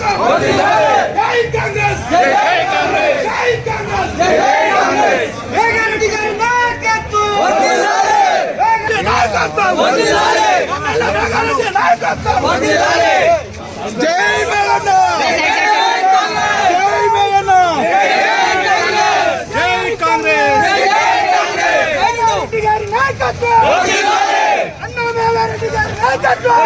జై కాంగ్రెస్! జై కాంగ్రెస్ జై కాంగ్రెస్ జై కాంగ్రెస్ వేగారెడ్డి గారి నాయకత్వం వర్ధిల్లాలి వేగారెడ్డి నాయకత్వం వర్ధిల్లాలి వేగారెడ్డి నాయకత్వం వర్ధిల్లాలి జై మేఘన్న జై కాంగ్రెస్ జై మేఘన్న జై కాంగ్రెస్ జై కాంగ్రెస్ వేగారెడ్డి గారి నాయకత్వం వర్ధిల్లాలి అన్న వేగారెడ్డి గారి నాయకత్వం వర్ధిల్లాలి జై కాంగ్రెస్ జై కాంగ్రెస్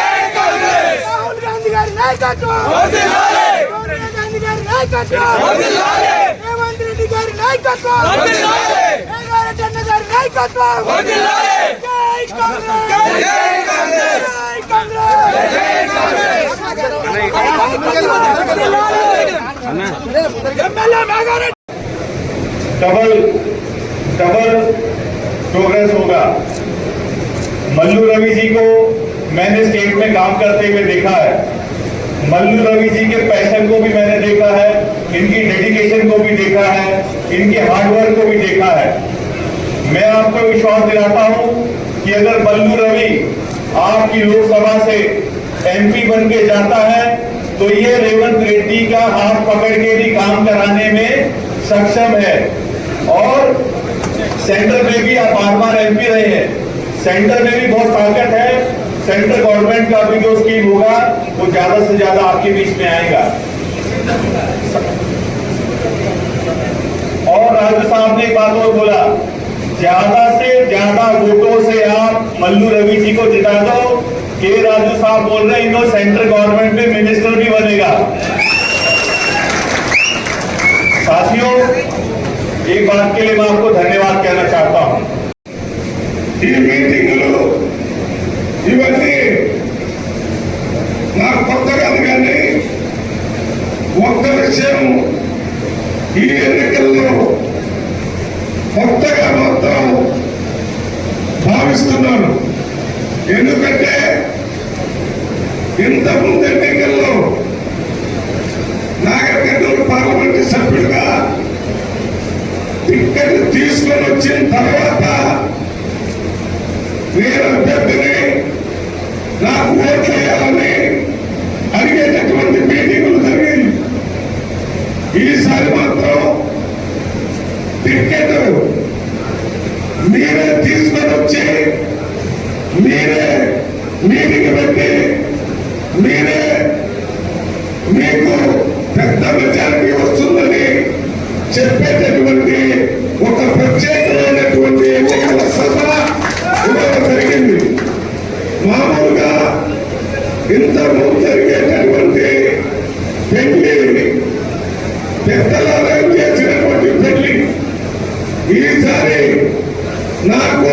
రాహుల్ గాంధీ గారి నాయకత్వం సోనియా గాంధీ గారి నాయకత్వం రేవంత్ రెడ్డి గారి నాయకత్వం అన్న. గారి నాయకత్వం జై కాంగ్రెస్ జై కాంగ్రెస్ జై కాంగ్రెస్ జై కాంగ్రెస్ ఎమ్మెల్యే మేఘారెడ్డి मल्लू रवि जी को मैंने स्टेट में काम करते हुए देखा है। मल्लू रवि जी के पैशन को भी मैंने देखा है, इनकी डेडिकेशन को भी देखा है, इनके हार्डवर्क को भी देखा है। मैं आपको विश्वास दिलाता हूँ कि अगर मल्लू रवि आपकी लोकसभा से एमपी बन के जाता है तो ये रेवंत रेड्डी का हाथ पकड़ के भी काम कराने में सक्षम है। और सेंटर में भी आप बार बार एमपी रहे हैं। सेंटर में भी बहुत ताकत है। सेंट्रल गवर्नमेंट का भी जो स्कीम होगा, वो ज़्यादा से ज़्यादा आपके बीच में आएगा। और राजू साहब ने एक बात और बोला, ज़्यादा से ज़्यादा वोटों से आप मल्लू रवि जी को जिता दो। के राजू साहब बोल रहे हैं सेंट्रल गवर्नमेंट में मिनिस्टर भी बनेगा। साथियों, एक बात के लिए मैं आपको धन्यवाद తీసుకొని వచ్చిన తర్వాత నేను అభ్యర్థిని నాకు ఓట్ వేయాలని అడిగేటటువంటి మీటింగులు జరిగాయి. ఈసారి మాత్రం టికెట్ మీరే తీసుకొని వచ్చి మీరే మీటింగ్ పెట్టి మీరే మీకు పెద్ద మెజారిటీ వస్తుందని చెప్పేటటువంటి ఒక ప్రత్యేకమైనటువంటి ఎన్నికల సభ ఇవాళ జరిగింది. మామూలుగా ఇంత ముందు జరిగేటటువంటి పెళ్ళి పెద్దలాలయం చేసినటువంటి పెళ్ళి ఈసారి నాకు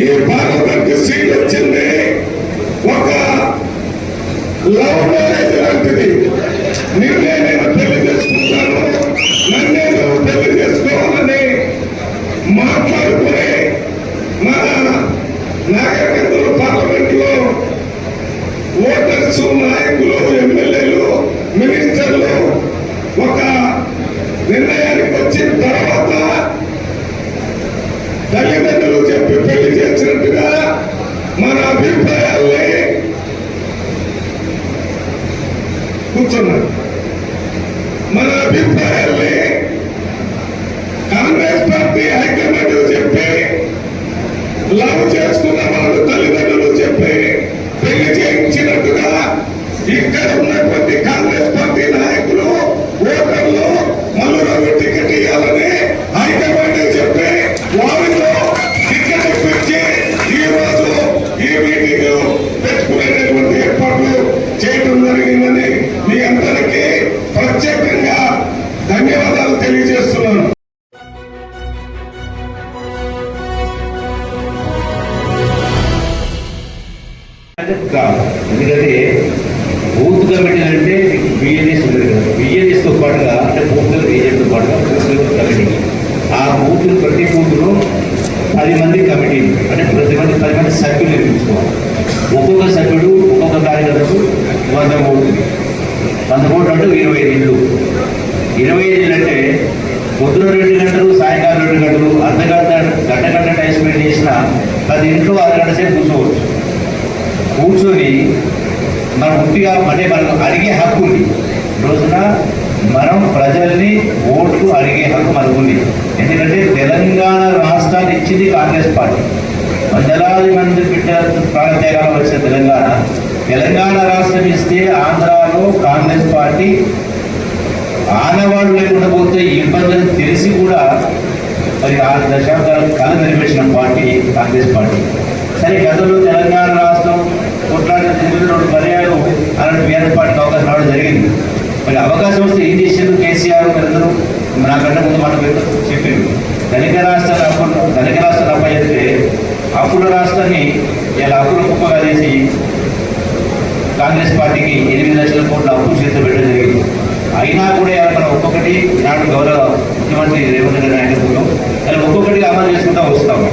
ఈ పార్లమెంట్ సీట్ వచ్చింది. ఒక లవ్ మ్యారేజ్ లాంటిది. నిర్ణయం ఓటర్స్ నాయకులు ఎమ్మెల్యేలు మినిస్టర్లు ఒక నిర్ణయానికి వచ్చిన తర్వాత తల్లిదండ్రులు చెప్పి పెళ్ళి చేసినట్టుగా మన అభిప్రాయాల్ని కూర్చున్నారు. కాదు ఎందుకంటే బూత్ కమిటీ అంటే బిఎన్ఎస్ ఉంది కదా. బిఎన్ఎస్తో పాటుగా అంటే బూత్ ఏజెంట్తో పాటుగా బూత్ కమిటీ ఆ బూత్ ప్రతి బూత్లో పది మంది కమిటీ అంటే ప్రతి మంది పది మంది సభ్యులు నిర్మించుకోవాలి. ఒక్కొక్క సభ్యుడు ఒక్కొక్క కార్యకర్తకు వంద కోట్లు వంద కోట్లు అంటే ఇరవై ఐదు ఇళ్ళు ఇరవై ఐదు అంటే పొద్దున రెండు గంటలు సాయంకాలం రెండు గంటలు అర్ధగంట గంట గంట టైం స్పెండ్ చేసిన పది ఇంట్లో ఆరు సేపు కూర్చోవచ్చు. కూర్చొని మనం ఉట్టిగా అంటే మనకు అడిగే హక్కు ఉంది. రోజున మనం ప్రజల్ని ఓట్లు అడిగే హక్కు మనకు ఉంది. ఎందుకంటే తెలంగాణ రాష్ట్రాన్ని ఇచ్చింది కాంగ్రెస్ పార్టీ. వందలాది మంది బిడ్డల ప్రాణత్యాగాలు వచ్చిన తెలంగాణ. తెలంగాణ రాష్ట్రం ఇస్తే ఆంధ్రాలో కాంగ్రెస్ పార్టీ ఆనవాళ్ళు లేకుండా పోతే ఇబ్బందులు తెలిసి కూడా మరి ఆరు దశాబ్దాలు కళ నిర్మించిన పార్టీ కాంగ్రెస్ పార్టీ. సరే గతంలో తెలంగాణ రాష్ట్రం కొట్లాడిన తొమ్మిది రెండు పర్యాలు అలాంటి బీఆర్ఎస్ అవకాశం రావడం జరిగింది. మరి అవకాశం వస్తే ఏం చేశారు కేసీఆర్ అందరూ? నాకంటే ముందు మాట పేరు చెప్పిండు ధనిక రాష్ట్రాన్ని అప్పుడు ధనిక రాష్ట్రాన్ని అప్పచెప్తే అప్పుల రాష్ట్రాన్ని ఇలా అప్పుల కుప్పగా చేసి కాంగ్రెస్ పార్టీకి ఎనిమిది లక్షల కోట్ల అప్పు చేతిలో పెట్టడం జరిగింది. అయినా కూడా ఇవాళ మనం ఒక్కొక్కటి ఈనాడు గౌరవ ముఖ్యమంత్రి రేవంత్ రెడ్డి నాయకత్వంలో కానీ ఒక్కొక్కటిగా అమలు చేసుకుంటూ వస్తాము.